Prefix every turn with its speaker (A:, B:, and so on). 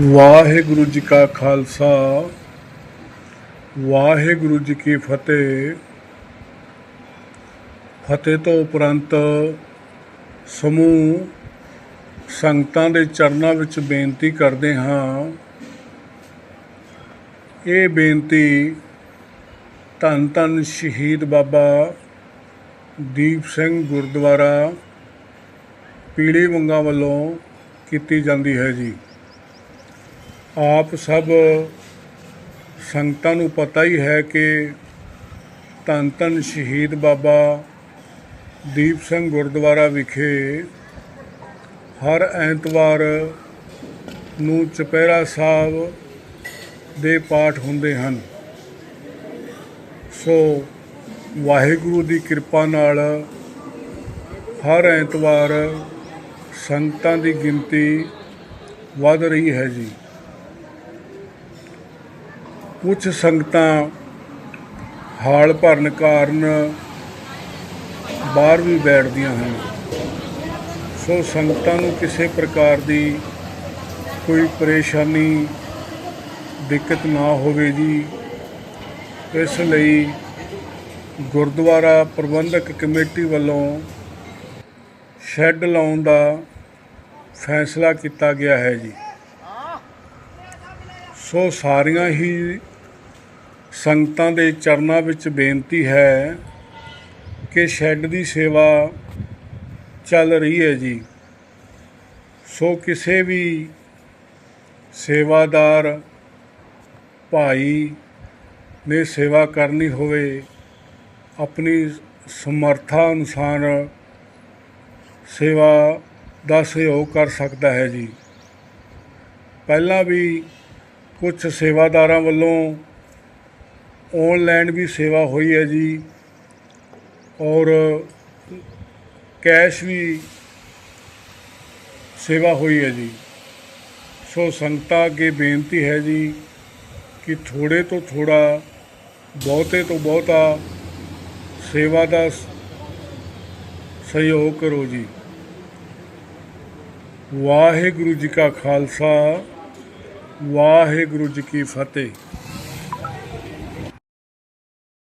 A: ਵਾਹਿਗੁਰੂ ਜੀ ਕਾ ਖਾਲਸਾ, ਵਾਹਿਗੁਰੂ ਜੀ ਕੀ ਫਤਿਹ। ਫਤਿਹ ਤੋਂ ਉਪਰੰਤ ਸਮੂਹ ਸੰਗਤਾਂ ਦੇ ਚਰਨਾਂ ਵਿੱਚ ਬੇਨਤੀ ਕਰਦੇ ਹਾਂ। ਇਹ ਬੇਨਤੀ ਧੰਨ ਧੰਨ ਸ਼ਹੀਦ ਬਾਬਾ ਦੀਪ ਸਿੰਘ ਗੁਰਦੁਆਰਾ, ਪੀਲੀ ਮੰਗਾ ਵੱਲੋਂ ਕੀਤੀ ਜਾਂਦੀ ਹੈ ਜੀ। ਆਪ ਸਭ ਸੰਗਤਾਂ ਨੂੰ ਪਤਾ ਹੀ ਹੈ ਕਿ ਧੰਨ ਧੰਨ ਸ਼ਹੀਦ ਬਾਬਾ ਦੀਪ ਸਿੰਘ ਗੁਰਦੁਆਰਾ ਵਿਖੇ ਹਰ ਐਤਵਾਰ ਨੂੰ ਚੁਪਹਿਰਾ ਸਾਹਿਬ ਦੇ ਪਾਠ ਹੁੰਦੇ ਹਨ। ਸੋ ਵਾਹਿਗੁਰੂ ਦੀ ਕਿਰਪਾ ਨਾਲ ਹਰ ਐਤਵਾਰ ਸੰਗਤਾਂ ਦੀ ਗਿਣਤੀ ਵੱਧ ਰਹੀ ਹੈ ਜੀ। ਕੁਝ ਸੰਗਤਾਂ ਹਾਲ ਭਰਨ ਕਾਰਨ ਬਾਹਰ ਵੀ ਬੈਠਦੀਆਂ ਹਨ। ਸੋ ਸੰਗਤਾਂ ਨੂੰ ਕਿਸੇ ਪ੍ਰਕਾਰ ਦੀ ਕੋਈ ਪਰੇਸ਼ਾਨੀ, ਦਿੱਕਤ ਨਾ ਹੋਵੇ ਜੀ। ਇਸ ਲਈ ਗੁਰਦੁਆਰਾ ਪ੍ਰਬੰਧਕ ਕਮੇਟੀ ਵੱਲੋਂ ਸ਼ੈੱਡ ਲਾਉਣ ਦਾ ਫੈਸਲਾ ਕੀਤਾ ਗਿਆ ਹੈ ਜੀ। ਸੋ ਸਾਰੀਆਂ ਹੀ ਸੰਗਤਾਂ ਦੇ ਚਰਨਾਂ ਵਿੱਚ ਬੇਨਤੀ ਹੈ ਕਿ ਸ਼ੈੱਡ ਦੀ ਸੇਵਾ ਚੱਲ ਰਹੀ ਹੈ ਜੀ। ਸੋ ਕਿਸੇ ਵੀ ਸੇਵਾਦਾਰ ਭਾਈ ਨੇ ਸੇਵਾ ਕਰਨੀ ਹੋਵੇ, ਆਪਣੀ ਸਮਰੱਥਾ ਅਨੁਸਾਰ ਸੇਵਾ ਦਾ ਸਹਿਯੋਗ ਕਰ ਸਕਦਾ ਹੈ ਜੀ। ਪਹਿਲਾਂ ਵੀ ਕੁਝ ਸੇਵਾਦਾਰਾਂ ਵੱਲੋਂ ਔਨਲਾਈਨ ਵੀ ਸੇਵਾ ਹੋਈ ਹੈ ਜੀ। ਔਰ ਕੈਸ਼ ਵੀ ਸੇਵਾ ਹੋਈ ਹੈ ਜੀ। ਸੋ ਸੰਗਤਾਂ ਅੱਗੇ ਬੇਨਤੀ ਹੈ ਜੀ ਕਿ ਥੋੜੇ ਤੋਂ ਥੋੜਾ, ਬਹੁਤੇ ਤੋਂ ਬਹੁਤਾ ਸੇਵਾ ਦਾ ਸਹਿਯੋਗ ਕਰੋ ਜੀ। ਵਾਹਿਗੁਰੂ ਜੀ ਕਾ ਖਾਲਸਾ। ਵਾਹਿਗੁਰੂ ਜੀ ਕੀ ਫਤਿਹ।